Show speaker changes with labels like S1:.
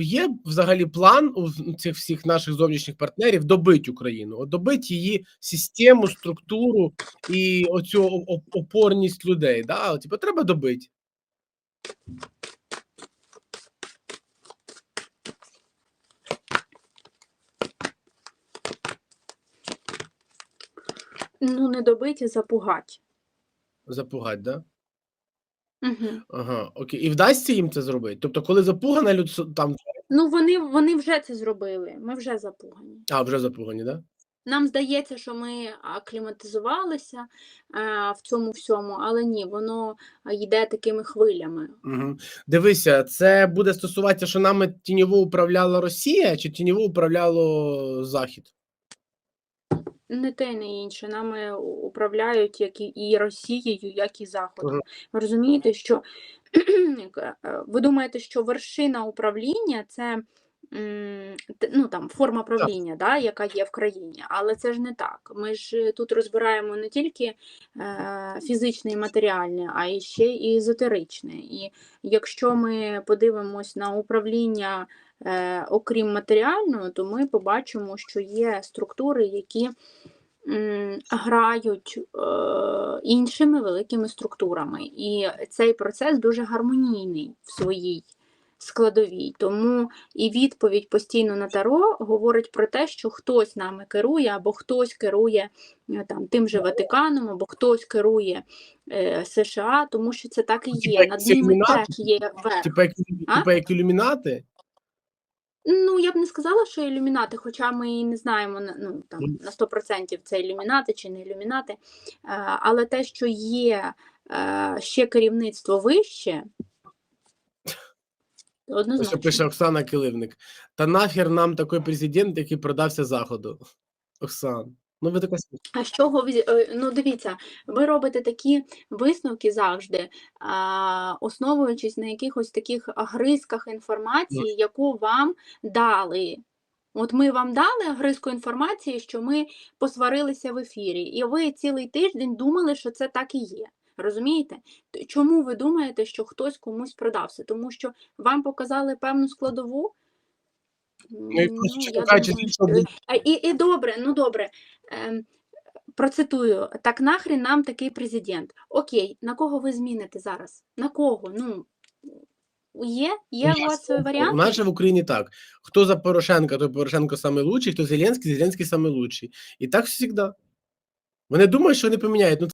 S1: Є взагалі план у цих всіх наших зовнішніх партнерів добити Україну, от добити її систему, структуру і оцю опорність людей. Да? Типу, треба добити.
S2: Ну, не добиті, запугать.
S1: Запугати, да?
S2: Угу.
S1: Ага, окей. І вдасться їм це зробити? Тобто, коли запугана люд там.
S2: Ну, вони, вони вже це зробили. Ми вже запугані.
S1: А, вже запугані, да?
S2: Нам здається, що ми акліматизувалися е, в цьому всьому, але ні, воно йде такими хвилями.
S1: Угу. Дивися, це буде стосуватися, що нами тіньово управляла Росія, чи тіньово управляло Захід?
S2: Не те, не інше. Нами управляють як і, Росією, як і Заходом. Ви розумієте, що е, ви думаєте, що вершина управління це ну, там, форма правління, да, яка є в країні, але це ж не так. Ми ж тут розбираємо не тільки е, фізичне і матеріальне, а і ще і езотеричне. І якщо ми подивимось на управління е, окрім матеріального, то ми побачимо, що є структури, які грають е, іншими великими структурами. І цей процес дуже гармонійний в своїй складовій. Тому і відповідь постійно на таро говорить про те, що хтось нами керує, або хтось керує е, там, тим же Ватиканом, або хтось керує е, США, тому що це так і є. Над ними теж є верх.
S1: Типа як, типа як ілюмінати?
S2: Ну, я б не сказала, що ілюмінати, хоча ми і не знаємо на- ну, там, на 100% це ілюмінати чи не ілюмінати. Е, Але те, що є е, ще керівництво вище, Однозначно.
S1: пише Оксана Киливник. Та нахер нам такий президент, який продався Заходу. Оксан. Ну ви така.
S2: А з чого ви- е, ну дивіться, ви робите такі висновки завжди, а, основуючись на якихось таких гризках інформації, яку вам дали. От ми вам дали гризку інформації, що ми посварилися в ефірі, і ви цілий тиждень думали, що це так і є. Розумієте? Чому ви думаєте, що хтось комусь продався? Тому що вам показали певну складову?
S1: Ну, і
S2: Ну,
S1: чесно
S2: я
S1: кажучи,
S2: думаю, що- І, і добре, ну добре. Ем, процитую: так нахрен нам такий президент. Окей, на кого ви зміните зараз? На кого? Ну є? Є
S1: Ну,
S2: у вас
S1: У нас же в Україні так. Хто за Порошенка, то Порошенко самий лучший, хто Зеленський, Зеленський самий лучший. І так завжди. Вони думають, що вони поміняють. Ну,